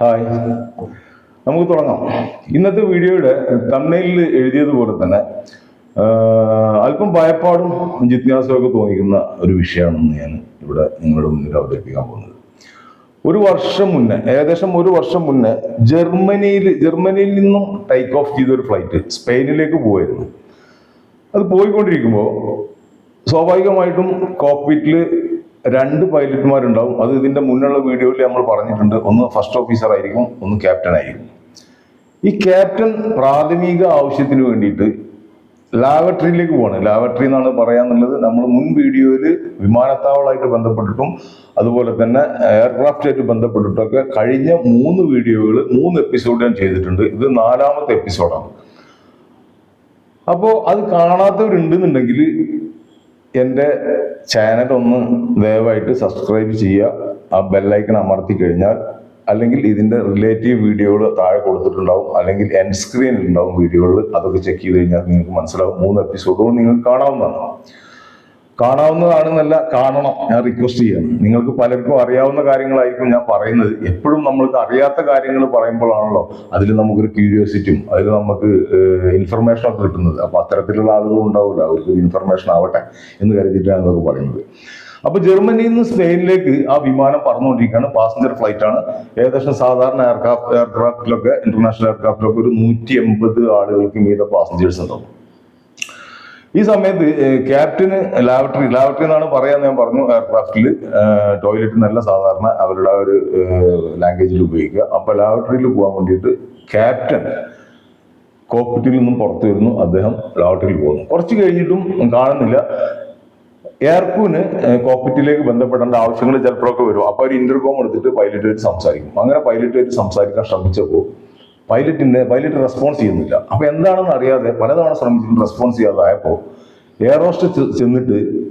Hi. നമുക്ക് തുടങ്ങാം. ഇന്നത്തെ വീഡിയോയുടെ തമ്മയിൽ എഴുതിയതുപോലെ തന്നെ അല്പം ഭയപ്പാടും ജിജ്ഞാസവും ഒക്കെ തോന്നിക്കുന്ന ഒരു വിഷയമാണെന്ന് ഞാൻ ഇവിടെ നിങ്ങളുടെ മുന്നിൽ അവതരിപ്പിക്കാൻ പോകുന്നത്. ഒരു വർഷം മുന്നേ ഏകദേശം ഒരു വർഷം മുന്നേ ജർമ്മനിയിൽ ജർമ്മനിയിൽ നിന്നും ടേക്ക് ഓഫ് ചെയ്ത ഒരു ഫ്ലൈറ്റ് സ്പെയിനിലേക്ക് പോയിരുന്നു. അത് പോയിക്കൊണ്ടിരിക്കുമ്പോൾ സ്വാഭാവികമായിട്ടും കോക്പിറ്റിൽ രണ്ട് പൈലറ്റുമാരുണ്ടാവും. അത് ഇതിന്റെ മുന്നുള്ള വീഡിയോയിൽ നമ്മൾ പറഞ്ഞിട്ടുണ്ട്. ഒന്ന് ഫസ്റ്റ് ഓഫീസർ ആയിരിക്കും ഒന്ന് ക്യാപ്റ്റൻ ആയിരിക്കും. ഈ ക്യാപ്റ്റൻ പ്രാഥമിക ആവശ്യത്തിന് വേണ്ടിയിട്ട് ലാബറട്ടറിയിലേക്ക് പോകണം ലാബറട്ടറി എന്നാണ് പറയാന്നുള്ളത് നമ്മൾ മുൻ വീഡിയോയിൽ വിമാനത്താവളമായിട്ട് ബന്ധപ്പെട്ടിട്ടും അതുപോലെ തന്നെ എയർക്രാഫ്റ്റായിട്ട് ബന്ധപ്പെട്ടിട്ടൊക്കെ കഴിഞ്ഞ മൂന്ന് വീഡിയോകൾ മൂന്ന് എപ്പിസോഡ് ഞാൻ ചെയ്തിട്ടുണ്ട്. ഇത് നാലാമത്തെ എപ്പിസോഡാണ് അപ്പോൾ അത് കാണാത്തവരുണ്ടെന്നുണ്ടെങ്കിൽ എന്റെ ചാനൽ ഒന്ന് ദയവായിട്ട് സബ്സ്ക്രൈബ് ചെയ്യുക. ആ ബെല്ലൈക്കൺ അമർത്തി കഴിഞ്ഞാൽ അല്ലെങ്കിൽ ഇതിന്റെ റിലേറ്റീവ് വീഡിയോകൾ താഴെ കൊടുത്തിട്ടുണ്ടാവും. അല്ലെങ്കിൽ എൻ സ്ക്രീനിൽ ഉണ്ടാവും വീഡിയോകൾ അതൊക്കെ ചെക്ക് ചെയ്ത് കഴിഞ്ഞാൽ നിങ്ങൾക്ക് മനസ്സിലാവും. മൂന്ന് എപ്പിസോഡുകൾ നിങ്ങൾക്ക് കാണാവുന്നതാണ്. കാണാവുന്നതാണെന്നല്ല കാണണം. ഞാൻ റിക്വസ്റ്റ് ചെയ്യാം നിങ്ങൾക്ക് പലർക്കും അറിയാവുന്ന കാര്യങ്ങളായിരിക്കും ഞാൻ പറയുന്നത്. എപ്പോഴും നമ്മൾക്ക് അറിയാത്ത കാര്യങ്ങൾ പറയുമ്പോഴാണല്ലോ അതിൽ നമുക്കൊരു ക്യൂരിയോസിറ്റിയും അതിൽ നമുക്ക് ഇൻഫർമേഷൻ ഒക്കെ കിട്ടുന്നത്. അപ്പൊ അത്തരത്തിലുള്ള ആളുകളും ഉണ്ടാവില്ല. അവർക്ക് ഇൻഫർമേഷൻ ആവട്ടെ എന്ന് കരുതിയിട്ടാണ് ഇതൊക്കെ പറയുന്നത്. അപ്പൊ ജർമ്മനിയിൽ നിന്ന് സ്പെയിനിലേക്ക് ആ വിമാനം പറന്നുകൊണ്ടിരിക്കുകയാണ്. പാസഞ്ചർ ഫ്ലൈറ്റ് ആണ്. ഏകദേശം സാധാരണ എയർക്രാഫ്റ്റ് എയർക്രാഫ്റ്റിലൊക്കെ ഇന്റർനാഷണൽ എയർക്രാഫ്റ്റിലൊക്കെ ഒരു നൂറ്റി എൺപത് ആളുകൾക്ക് മീത പാസഞ്ചേഴ്സ് ഉണ്ടാവും ഈ സമയത്ത് ക്യാപ്റ്റന് ലാബറട്ടറി ലാബറട്ടറി എന്നാണ് പറയാന്ന് ഞാൻ പറഞ്ഞു എയർക്രാഫ്റ്റിൽ ടോയ്ലറ്റ് നല്ല സാധാരണ അവരുടെ ഒരു ലാംഗ്വേജിൽ ഉപയോഗിക്കുക. അപ്പൊ ലാബറട്ടറിയിൽ പോകാൻ വേണ്ടിയിട്ട് ക്യാപ്റ്റൻ കോക്പിറ്റിൽ നിന്നും പുറത്തു വരുന്നു. അദ്ദേഹം ലാബറട്ടറിയിൽ പോകുന്നു. കുറച്ച് കഴിഞ്ഞിട്ടും കാണുന്നില്ല. എയർക്കൂന് കോക്പിറ്റിലേക്ക് ബന്ധപ്പെടേണ്ട ആവശ്യങ്ങൾ ചിലപ്പോഴൊക്കെ വരും. അപ്പൊ ഒരു ഇന്റർകോം എടുത്തിട്ട് പൈലറ്റുമായിട്ട് സംസാരിക്കും. അങ്ങനെ പൈലറ്റുമായിട്ട് സംസാരിക്കാൻ ശ്രമിച്ചപ്പോൾ പൈലറ്റിന്റെ പൈലറ്റ് റെസ്പോൺസ് ചെയ്യുന്നില്ല. അപ്പൊ എന്താണെന്ന് അറിയാതെ പലതവണ ശ്രമിച്ചിട്ട് റെസ്പോൺസ് ചെയ്യാതായപ്പോൾ എയർഹോസ്റ്റ് ചെന്നിട്ട്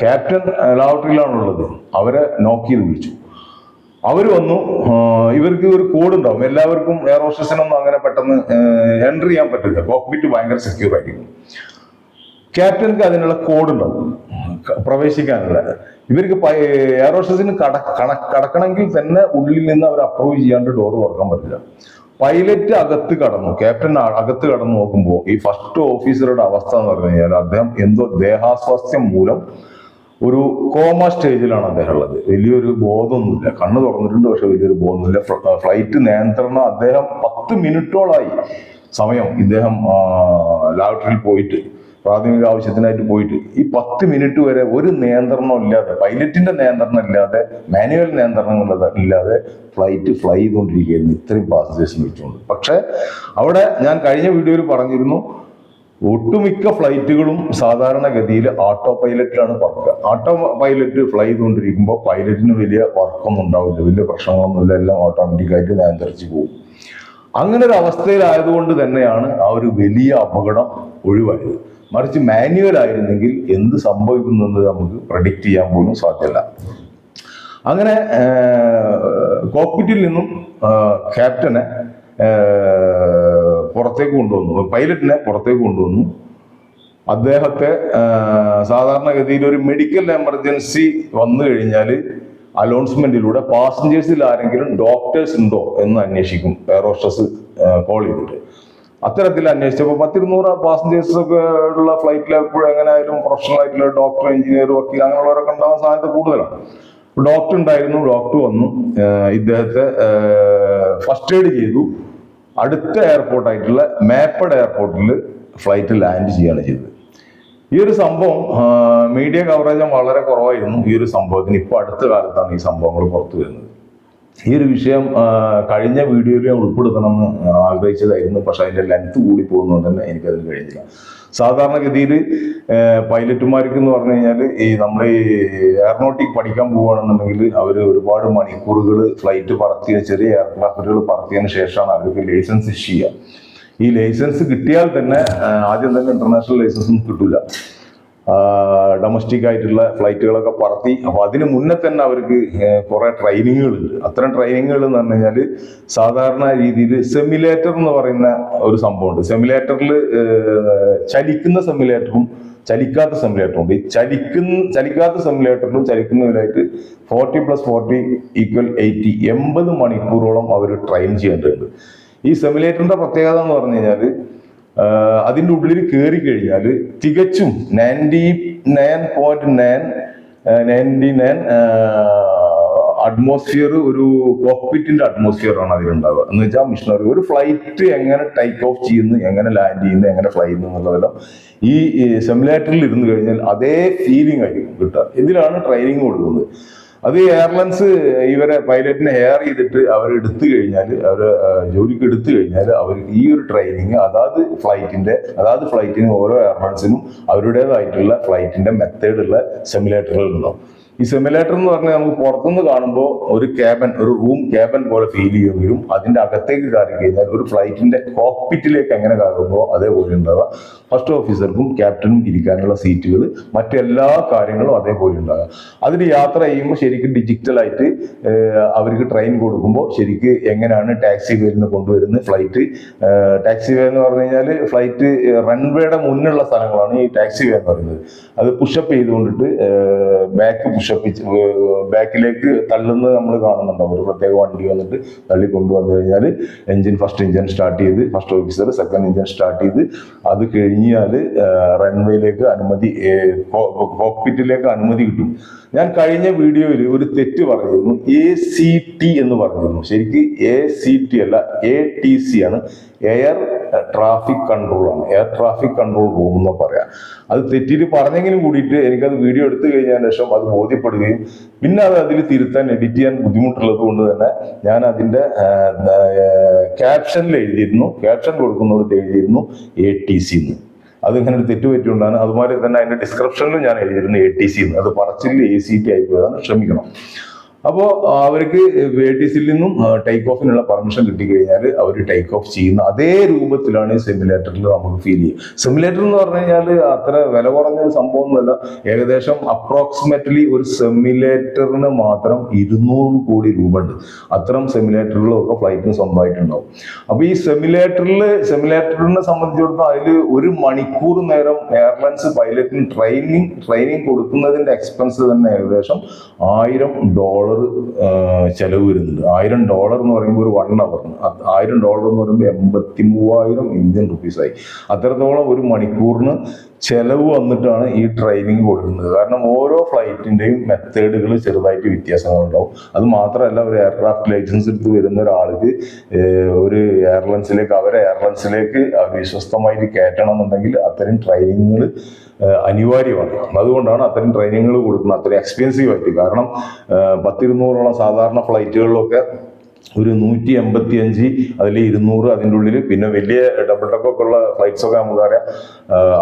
ക്യാപ്റ്റൻ ലാബറട്ടറിയിലാണുള്ളത് അവരെ നോക്ക് ചെയ്ത് വിളിച്ചു. അവർ വന്നു. ഇവർക്ക് ഒരു കോഡ് ഉണ്ടാവും. എല്ലാവർക്കും എയർ ഹോസ്റ്റസിനൊന്നും അങ്ങനെ പെട്ടെന്ന് എൻട്രി ചെയ്യാൻ പറ്റില്ല കോക്പിറ്റ് ഭയങ്കര സെക്യൂർ ആയിരിക്കും. ക്യാപ്റ്റൻക്ക് അതിനുള്ള കോഡ് ഉണ്ടാവും. പ്രവേശിക്കാനുള്ള. ഇവർക്ക് എയർ ഹോസ്റ്റസിന് കട കണ- കടക്കണമെങ്കിൽ തന്നെ ഉള്ളിൽ നിന്ന് അവർ അപ്രൂവ് ചെയ്യാണ്ട് ഡോർ തുറക്കാൻ പറ്റില്ല. പൈലറ്റ് അകത്ത് കടന്നു. ക്യാപ്റ്റൻ അകത്ത് കടന്നു നോക്കുമ്പോൾ ഈ ഫസ്റ്റ് ഓഫീസറുടെ അവസ്ഥ എന്ന് പറഞ്ഞു കഴിഞ്ഞാൽ അദ്ദേഹം എന്തോ ദേഹാസ്വാസ്ഥ്യം മൂലം ഒരു കോമ സ്റ്റേജിലാണ് അദ്ദേഹം ഉള്ളത്. വലിയൊരു ബോധമൊന്നുമില്ല. കണ്ണ് തുറന്നിട്ടുണ്ട് പക്ഷെ വലിയൊരു ബോധമൊന്നുമില്ല. ഫ്ലൈറ്റ് നിയന്ത്രണം അദ്ദേഹം പത്ത് മിനിറ്റോളായി സമയം. ഇദ്ദേഹം ലാബറട്ടറിയിൽ പോയിട്ട് പ്രാഥമിക ആവശ്യത്തിനായിട്ട് പോയിട്ട് ഈ പത്ത് മിനിറ്റ് വരെ ഒരു നിയന്ത്രണം ഇല്ലാതെ പൈലറ്റിന്റെ നിയന്ത്രണം ഇല്ലാതെ മാനുവൽ നിയന്ത്രണങ്ങൾ ഇല്ലാതെ ഫ്ലൈറ്റ് ഫ്ലൈ ചെയ്തുകൊണ്ടിരിക്കുകയായിരുന്നു. ഇത്രയും പാസഞ്ചേഴ്സിന് വെച്ചുകൊണ്ട് പക്ഷെ അവിടെ ഞാൻ കഴിഞ്ഞ വീഡിയോയിൽ പറഞ്ഞിരുന്നു ഒട്ടുമിക്ക ഫ്ലൈറ്റുകളും സാധാരണഗതിയിൽ ഓട്ടോ പൈലറ്റിലാണ് പറക്കുക ഓട്ടോ പൈലറ്റ് ഫ്ലൈ ചെയ്തുകൊണ്ടിരിക്കുമ്പോൾ പൈലറ്റിന് വലിയ വർക്കൊന്നും ഉണ്ടാവില്ല വലിയ പ്രശ്നങ്ങളൊന്നുമില്ല എല്ലാം ഓട്ടോമാറ്റിക്കായിട്ട് നിയന്ത്രിച്ച് പോകും. അങ്ങനെ ഒരു അവസ്ഥയിലായതുകൊണ്ട് തന്നെയാണ് ആ ഒരു വലിയ അപകടം ഒഴിവായത്. മറിച്ച് മാനുവൽ ആയിരുന്നെങ്കിൽ എന്ത് സംഭവിക്കുന്നെന്ന് നമുക്ക് പ്രഡിക്റ്റ് ചെയ്യാൻ പോലും സാധ്യമല്ല. അങ്ങനെ കോക്പിറ്റിൽ നിന്നും ക്യാപ്റ്റനെ പുറത്തേക്ക് കൊണ്ടുവന്നു. പൈലറ്റിനെ പുറത്തേക്ക് കൊണ്ടുവന്നു. അദ്ദേഹത്തെ സാധാരണഗതിയിൽ ഒരു മെഡിക്കൽ എമർജൻസി വന്നു കഴിഞ്ഞാൽ അലോൺസ്മെന്റിലൂടെ പാസഞ്ചേഴ്സിൽ ആരെങ്കിലും ഡോക്ടേഴ്സ് ഉണ്ടോ എന്ന് അന്വേഷിക്കും. എയർ ഹോസ്റ്റസ് കോൾ ചെയ്തിട്ട്. അത്തരത്തിൽ അന്വേഷിച്ചപ്പോൾ പത്തിരുന്നൂറ് പാസഞ്ചേഴ്സ് ഒക്കെ ഉള്ള ഫ്ലൈറ്റിൽ എപ്പോഴും എങ്ങനെ ആയാലും പ്രൊഫഷണൽ ആയിട്ടുള്ള ഡോക്ടർ എഞ്ചിനീയർ വക്കീൽ അങ്ങനെയുള്ളവരൊക്കെ ഉണ്ടാവാൻ സാധ്യത കൂടുതലാണ്. ഡോക്ടർ ഉണ്ടായിരുന്നു ഡോക്ടർ വന്നു. ഇദ്ദേഹത്തെ ഫസ്റ്റ് എയ്ഡ് ചെയ്തു. അടുത്ത എയർപോർട്ടായിട്ടുള്ള മേപ്പഡ് എയർപോർട്ടിൽ ഫ്ലൈറ്റ് ലാൻഡ് ചെയ്യുകയാണ് ചെയ്തത്. ഈ ഒരു സംഭവം മീഡിയ കവറേജ് വളരെ കുറവായിരുന്നു ഈ ഒരു സംഭവത്തിന്. ഇപ്പൊ അടുത്ത കാലത്താണ് ഈ സംഭവങ്ങൾ പുറത്തു വരുന്നത്. ഈ ഒരു വിഷയം കഴിഞ്ഞ വീഡിയോയിൽ ഞാൻ ഉൾപ്പെടുത്തണമെന്ന് ആഗ്രഹിച്ചതായിരുന്നു. പക്ഷെ അതിന്റെ ലെങ്ത് കൂടി പോകുന്നതുകൊണ്ട് തന്നെ എനിക്കതിന് കഴിഞ്ഞില്ല. സാധാരണഗതിയിൽ പൈലറ്റുമാർക്ക് എന്ന് പറഞ്ഞു കഴിഞ്ഞാൽ ഈ നമ്മൾ ഈ എയറോനോട്ടിക് പഠിക്കാൻ പോവുകയാണെന്നുണ്ടെങ്കിൽ അവർ ഒരുപാട് മണിക്കൂറുകൾ ഫ്ലൈറ്റ് പറത്തിയ ചെറിയ എയർക്രാഫ്റ്റുകൾ പറത്തിയതിന് ശേഷമാണ് അവർക്ക് ലൈസൻസ് ഇഷ്യൂ ചെയ്യുക. ഈ ലൈസൻസ് കിട്ടിയാൽ തന്നെ ആദ്യം തന്നെ ഇന്റർനാഷണൽ ലൈസൻസും കിട്ടില്ല ഡൊമസ്റ്റിക് ആയിട്ടുള്ള ഫ്ലൈറ്റുകളൊക്കെ പറത്തി. അപ്പൊ അതിന് മുന്നേ തന്നെ അവർക്ക് കുറേ ട്രെയിനിങ്ങുകൾ ഉണ്ട് അത്തരം ട്രെയിനിങ്ങുകൾ എന്ന് പറഞ്ഞു കഴിഞ്ഞാൽ സാധാരണ രീതിയിൽ സെമിലേറ്റർ എന്ന് പറയുന്ന ഒരു സംഭവമുണ്ട്. സെമിലേറ്ററിൽ ചലിക്കുന്ന സെമിലേറ്ററും ചലിക്കാത്ത സെമിലേറ്ററും ഉണ്ട്. ഈ ചലിക്കുന്ന ചലിക്കാത്ത സെമിലേറ്ററിലും ചലിക്കുന്നതിലായിട്ട് forty plus forty equal eighty എൺപത് മണിക്കൂറോളം അവർ ട്രെയിൻ ചെയ്യേണ്ടതുണ്ട്. ഈ സിമുലേറ്ററിന്റെ പ്രത്യേകത എന്ന് പറഞ്ഞു കഴിഞ്ഞാൽ അതിന്റെ ഉള്ളിൽ കയറി കഴിഞ്ഞാൽ തികച്ചും ninety nine point nine ninety nine atmosphere ഒരു കോക്പിറ്റിന്റെ അറ്റ്മോസ്ഫിയർ ആണ് അതിലുണ്ടാവുക. എന്ന് വെച്ചാൽ മിഷനറി ഒരു ഫ്ലൈറ്റ് എങ്ങനെ ടേക്ക് ഓഫ് ചെയ്യുന്നു എങ്ങനെ ലാൻഡ് ചെയ്യുന്നു എങ്ങനെ ഫ്ലൈ ചെയ്യുന്നു എന്നുള്ളതെല്ലാം ഈ സിമുലേറ്ററിൽ ഇരുന്ന് കഴിഞ്ഞാൽ അതേ ഫീലിംഗ് ആയിരിക്കും കിട്ടുക. ഇതിലാണ് ട്രെയിനിങ് കൊടുക്കുന്നത്? അത് എയർലൈൻസ് ഇവരെ പൈലറ്റിനെ ഹെയർ ചെയ്തിട്ട് അവർ എടുത്തു കഴിഞ്ഞാൽ അവർ ജോലിക്ക് എടുത്തു കഴിഞ്ഞാൽ അവർ ഈ ഒരു ട്രെയിനിങ് അതാത് ഫ്ലൈറ്റിന്റെ അതാത് ഫ്ലൈറ്റിന് ഓരോ എയർലൈൻസിനും അവരുടേതായിട്ടുള്ള ഫ്ലൈറ്റിന്റെ മെത്തേഡുള്ള സിമുലേറ്ററുകൾ ഉണ്ടാവും. ഈ സിമുലേറ്റർ എന്ന് പറഞ്ഞാൽ നമുക്ക് പുറത്തുനിന്ന് കാണുമ്പോൾ ഒരു ക്യാബൻ ഒരു റൂം ക്യാബൻ പോലെ ഫീൽ ചെയ്യുകയും അതിന്റെ അകത്തേക്ക് കയറി കഴിഞ്ഞാൽ ഒരു ഫ്ലൈറ്റിന്റെ കോക്പിറ്റിലേക്ക് എങ്ങനെ കയറുമ്പോൾ അതേപോലെ ഉണ്ടാവുക. ഫസ്റ്റ് ഓഫീസർക്കും ക്യാപ്റ്റനും ഇരിക്കാനുള്ള സീറ്റുകൾ മറ്റെല്ലാ കാര്യങ്ങളും അതേപോലെ ഉണ്ടാവുക. അതിൽ യാത്ര ചെയ്യുമ്പോൾ ശരിക്കും ഡിജിറ്റലായിട്ട് അവർക്ക് ട്രെയിൻ കൊടുക്കുമ്പോൾ ശരിക്ക് എങ്ങനെയാണ് ടാക്സി വേരുന്ന കൊണ്ടുവരുന്ന ഫ്ലൈറ്റ് ടാക്സി വേ എന്ന് പറഞ്ഞു കഴിഞ്ഞാൽ ഫ്ലൈറ്റ് റൺവേയുടെ മുന്നിലുള്ള സ്ഥലങ്ങളാണ് ഈ ടാക്സി വേ എന്ന് പറയുന്നത്. അത് പുഷപ്പ് ചെയ്തുകൊണ്ടിട്ട് ബാക്ക് പുഷപ്പ് ബാക്കിലേക്ക് തള്ളുന്നത് നമ്മൾ കാണുന്നുണ്ടാവും ഒരു പ്രത്യേക വണ്ടി വന്നിട്ട് തള്ളി കൊണ്ടുവന്നു കഴിഞ്ഞാൽ എഞ്ചിൻ ഫസ്റ്റ് എഞ്ചിൻ സ്റ്റാർട്ട് ചെയ്ത് first officer second engine start ചെയ്ത് അത് കഴിഞ്ഞാൽ റൺവേയിലേക്ക് അനുമതി കോക്പിറ്റിലേക്ക് അനുമതി കിട്ടും. ഞാൻ കഴിഞ്ഞ വീഡിയോയിൽ ഒരു തെറ്റ് പറഞ്ഞിരുന്നു. എ സി ടി എന്ന് പറഞ്ഞിരുന്നു. ശരിക്ക് എ സി ടി അല്ല എ ടി സി ആണ്. എയർ ട്രാഫിക് കൺട്രോൾ ആണ്. എയർ ട്രാഫിക് കൺട്രോൾ റൂം എന്ന് പറയാം. അത് തെറ്റിയിട്ട് പറഞ്ഞെങ്കിലും കൂടിയിട്ട് എനിക്കത് വീഡിയോ എടുത്തു കഴിഞ്ഞതിന് ശേഷം അത് ബോധ്യപ്പെടുകയും പിന്നെ അത് അതിൽ തിരുത്താൻ എഡിറ്റ് ചെയ്യാൻ ബുദ്ധിമുട്ടുള്ളത് കൊണ്ട് തന്നെ ഞാൻ അതിന്റെ ക്യാപ്ഷനിൽ എഴുതിയിരുന്നു. ക്യാപ്ഷൻ കൊടുക്കുന്നിടത്ത് എഴുതിയിരുന്നു എ ടി സി എന്ന്. അതിങ്ങനെ ഒരു തെറ്റ് പറ്റിയുണ്ടാണ് അതുമാതിരി തന്നെ അതിന്റെ ഡിസ്ക്രിപ്ഷനിലും ഞാൻ എഴുതിയിരുന്നു എ ടി സി എന്ന്. അത് പറച്ചിൽ എ സി ടി ആയി പോയതാണ്. ക്ഷമിക്കണം. അപ്പോൾ അവർക്ക് എ ടി സിയിൽ നിന്നും ടേക്ക് ഓഫിനുള്ള പെർമിഷൻ കിട്ടിക്കഴിഞ്ഞാൽ അവർ ടേക്ക് ഓഫ് ചെയ്യുന്ന അതേ രൂപത്തിലാണ് സിമുലേറ്ററിൽ നമുക്ക് ഫീൽ ചെയ്യുക. സിമുലേറ്റർ എന്ന് പറഞ്ഞു കഴിഞ്ഞാൽ അത്ര വില കുറഞ്ഞൊരു സംഭവമൊന്നുമല്ല. ഏകദേശം അപ്രോക്സിമേറ്റ്ലി ഒരു സിമുലേറ്ററിന് മാത്രം ഇരുന്നൂറ് കോടി രൂപ ഉണ്ട് അത്തരം സിമുലേറ്ററുകളും ഒക്കെ ഫ്ലൈറ്റിന് സ്വന്തമായിട്ടുണ്ടാവും. അപ്പോൾ ഈ സിമുലേറ്ററിൽ സിമുലേറ്ററിനെ സംബന്ധിച്ചിടത്തോളം അതിൽ ഒരു മണിക്കൂർ നേരം എയർലൈൻസ് പൈലറ്റിന് ട്രെയിനിങ് ട്രെയിനിങ് കൊടുക്കുന്നതിന്റെ എക്സ്പെൻസ് തന്നെ ഏകദേശം ആയിരം ഡോളർ ചെലവ് വരുന്നുണ്ട്. ആയിരം ഡോളർ എന്ന് പറയുമ്പോൾ ഒരു വൺ അവറിന് ആയിരം ഡോളർ എന്ന് പറയുമ്പോൾ എൺപത്തി മൂവായിരം ഇന്ത്യൻ റുപ്പീസായി അത്രത്തോളം ഒരു മണിക്കൂറിന് ചെലവ് വന്നിട്ടാണ് ഈ ട്രെയിനിങ് കൊടുക്കുന്നത്. കാരണം ഓരോ ഫ്ലൈറ്റിന്റെയും മെത്തേഡുകൾ ചെറുതായിട്ട് വ്യത്യാസങ്ങളുണ്ടാവും. അത് മാത്രമല്ല ഒരു എയർക്രാഫ്റ്റ് ലൈസൻസ് എടുത്ത് വരുന്ന ഒരാൾക്ക് ഒരു എയർലൈൻസിലേക്ക് അവരെ എയർലൈൻസിലേക്ക് വിശ്വസ്തമായിട്ട് കയറ്റണം എന്നുണ്ടെങ്കിൽ അത്തരം ട്രെയിനിങ്ങുകൾ അനിവാര്യമാണ്. അതുകൊണ്ടാണ് അത്തരം ട്രെയിനിങ്ങുകൾ കൊടുക്കുന്നത്. അത്രയും എക്സ്പെൻസീവ് ആയിട്ട്. കാരണം പത്തിരുന്നൂറോളം സാധാരണ ഫ്ലൈറ്റുകളിലൊക്കെ ഒരു നൂറ്റി എൺപത്തി അഞ്ച് അതിൽ ഇരുന്നൂറ് അതിന്റെ ഉള്ളിൽ പിന്നെ വലിയ ഡബിൾ ടക്കൊക്കെ ഉള്ള ഫ്ലൈറ്റ്സ് ഒക്കെ നമുക്കറിയാം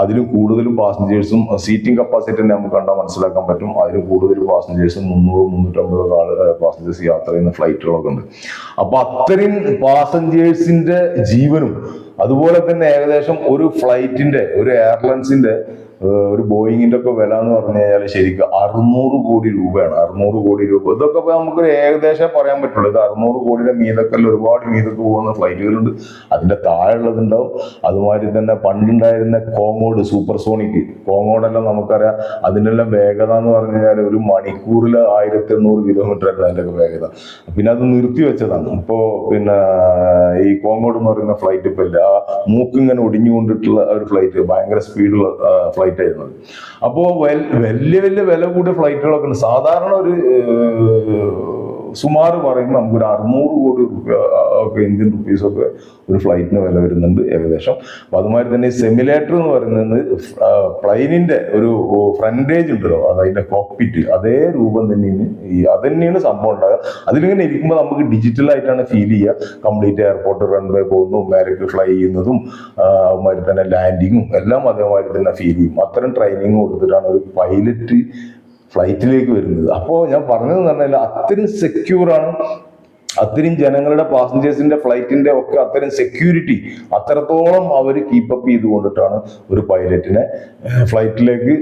അതിലും കൂടുതലും പാസഞ്ചേഴ്സും സീറ്റിംഗ് കപ്പാസിറ്റി തന്നെ നമുക്ക് കണ്ടാൽ മനസ്സിലാക്കാൻ പറ്റും. അതിലും കൂടുതൽ പാസഞ്ചേഴ്സും മുന്നൂറ് മുന്നൂറ്റമ്പത് ആൾ പാസഞ്ചേഴ്സ് യാത്ര ചെയ്യുന്ന ഫ്ലൈറ്റുകളൊക്കെ ഉണ്ട്. അപ്പോൾ അത്രയും പാസഞ്ചേഴ്സിന്റെ ജീവനും അതുപോലെ തന്നെ ഏകദേശം ഒരു ഫ്ലൈറ്റിന്റെ ഒരു എയർലൈൻസിന്റെ ഏഹ് ഒരു ബോയിങ്ങിന്റെ ഒക്കെ വില എന്ന് പറഞ്ഞു കഴിഞ്ഞാൽ ശരിക്കും അറുന്നൂറ് കോടി രൂപയാണ് അറുന്നൂറ് കോടി രൂപ. ഇതൊക്കെ ഇപ്പൊ നമുക്കൊരു ഏകദേശം പറയാൻ പറ്റുള്ളൂ. ഇത് അറുന്നൂറ് കോടിയുടെ മീതൊക്കെ ഒരുപാട് മീതൊക്കെ പോകുന്ന ഫ്ലൈറ്റുകളുണ്ട് അതിന്റെ താഴെയുള്ളതുണ്ടാവും. അതുമാതിരി തന്നെ പണ്ടുണ്ടായിരുന്ന കോങ്ങോഡ് സൂപ്പർ സോണിക് കോങ്ങോഡെല്ലാം നമുക്കറിയാം. അതിനെല്ലാം വേഗത എന്ന് പറഞ്ഞു കഴിഞ്ഞാൽ ഒരു മണിക്കൂറിൽ ആയിരത്തി എണ്ണൂറ് കിലോമീറ്റർ ആയിരുന്നു അതിന്റെ വേഗത. പിന്നെ അത് നിർത്തി വെച്ചതാണ്. ഇപ്പോ പിന്നെ ഈ കോങ്ങോഡ് എന്ന് പറയുന്ന ഫ്ലൈറ്റ് ഇപ്പൊ ഇല്ല. ആ മൂക്കിങ്ങനെ ഒടിഞ്ഞുകൊണ്ടിട്ടുള്ള ഒരു ഫ്ലൈറ്റ് ഭയങ്കര സ്പീഡുള്ള ഫ്ലൈറ്റ് ആയിരുന്നു ആയിരുന്നത്. അപ്പോ വൽ- വലിയ വലിയ വില കൂടിയ ഫ്ലൈറ്റുകളൊക്കെ ഉണ്ട്. സാധാരണ ഒരു സുമാർ പറയുമ്പോൾ നമുക്കൊരു അറുന്നൂറ് കോടി റുപ്യ ഒക്കെ ഇന്ത്യൻ റുപ്പീസ് ഒക്കെ ഒരു ഫ്ലൈറ്റിന് വില വരുന്നുണ്ട് ഏകദേശം. അപ്പൊ അതുമാതിരി തന്നെ സെമിലേറ്റർ എന്ന് പറയുന്നത് പ്ലെയിനിന്റെ ഒരു ഫ്രണ്ടേജ് ഉണ്ടല്ലോ അത് കോക്പിറ്റ് അതേ രൂപം തന്നെയാണ് ഈ അത് തന്നെയാണ് സംഭവം ഉണ്ടാകുക അതിലിങ്ങനെ ഇരിക്കുമ്പോൾ നമുക്ക് ഡിജിറ്റൽ ആയിട്ടാണ് ഫീൽ ചെയ്യുക. കംപ്ലീറ്റ് എയർപോർട്ട് റൺവേ പോകുന്നു മേലേക്ക് ഫ്ലൈ ചെയ്യുന്നതും അതുമാതിരി തന്നെ ലാൻഡിങ്ങും എല്ലാം അതേമാതിരി തന്നെ ഫീൽ ചെയ്യും. അത്തരം ട്രെയിനിങ് കൊടുത്തിട്ടാണ് ഒരു പൈലറ്റ് ഫ്ലൈറ്റിലേക്ക് വരുന്നത്. അപ്പോൾ ഞാൻ പറഞ്ഞത് പറഞ്ഞാൽ അത്രയും സെക്യൂർ ആണ് അത്രയും ജനങ്ങളുടെ പാസഞ്ചേഴ്സിന്റെ ഫ്ലൈറ്റിന്റെ ഒക്കെ അത്തരം സെക്യൂരിറ്റി അത്രത്തോളം അവർ കീപ്പപ്പ് ചെയ്തുകൊണ്ടിട്ടാണ് ഒരു പൈലറ്റിനെ ഫ്ലൈറ്റിലേക്ക്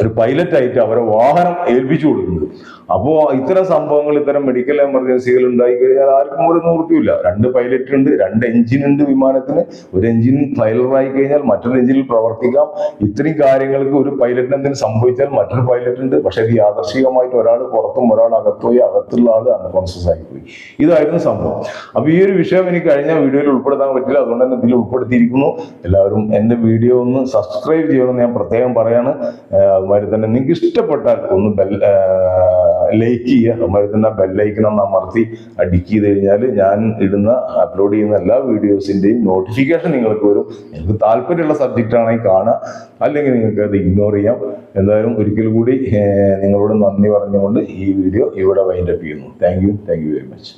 ഒരു പൈലറ്റ് ആയിട്ട് അവരെ വാഹനം ഏൽപ്പിച്ചു കൊടുക്കുന്നത് അപ്പോൾ ഇത്തരം സംഭവങ്ങൾ ഇത്തരം മെഡിക്കൽ എമർജൻസികൾ ഉണ്ടായി കഴിഞ്ഞാൽ ആർക്കും ഒരു നിവൃത്തിയില്ല രണ്ട് പൈലറ്റ് ഉണ്ട് രണ്ട് എഞ്ചിൻ ഉണ്ട് വിമാനത്തിന്. ഒരു എഞ്ചിൻ ഫൈലറായി കഴിഞ്ഞാൽ മറ്റൊരു എഞ്ചിനിൽ പ്രവർത്തിക്കാം. ഇത്രയും കാര്യങ്ങൾക്ക് ഒരു പൈലറ്റിന് എന്തെങ്കിലും സംഭവിച്ചാൽ മറ്റൊരു പൈലറ്റ് ഉണ്ട്. പക്ഷെ ഇത് യാദർശികമായിട്ട് ഒരാൾ പുറത്തും ഒരാൾ അകത്തുപോയി അകത്തുള്ള ആൾ അൺകോൺഷ്യസ് ആയിപ്പോയി ഇതായിരുന്നു സംഭവം. അപ്പൊ ഈ ഒരു വിഷയം എനിക്ക് കഴിഞ്ഞ വീഡിയോയിൽ ഉൾപ്പെടുത്താൻ പറ്റില്ല. അതുകൊണ്ട് തന്നെ ഇതിൽ ഉൾപ്പെടുത്തിയിരിക്കുന്നു. എല്ലാവരും എന്റെ വീഡിയോ ഒന്ന് സബ്സ്ക്രൈബ് ചെയ്യണമെന്ന് ഞാൻ പ്രത്യേകം പറയാണ്. അതുമാതിരി തന്നെ നിങ്ങൾക്ക് ഇഷ്ടപ്പെട്ടാൽ ഒന്ന് ബെൽ ലൈക്ക് ചെയ്യുക. തന്നെ ബെല്ലൈക്കൺ ഒന്ന് അമർത്തി അടിക്ക് ചെയ്ത് കഴിഞ്ഞാൽ ഞാൻ ഇടുന്ന അപ്ലോഡ് ചെയ്യുന്ന എല്ലാ വീഡിയോസിന്റെയും നോട്ടിഫിക്കേഷൻ നിങ്ങൾക്ക് വരും. നിങ്ങൾക്ക് താല്പര്യമുള്ള സബ്ജക്റ്റ് ആണെങ്കിൽ കാണുക അല്ലെങ്കിൽ നിങ്ങൾക്ക് അത് ഇഗ്നോർ ചെയ്യാം. എന്തായാലും ഒരിക്കൽ കൂടി നിങ്ങളോട് നന്ദി പറഞ്ഞുകൊണ്ട് ഈ വീഡിയോ ഇവിടെ വൈൻഡപ്പ് ചെയ്യുന്നു. Thank you thank you very much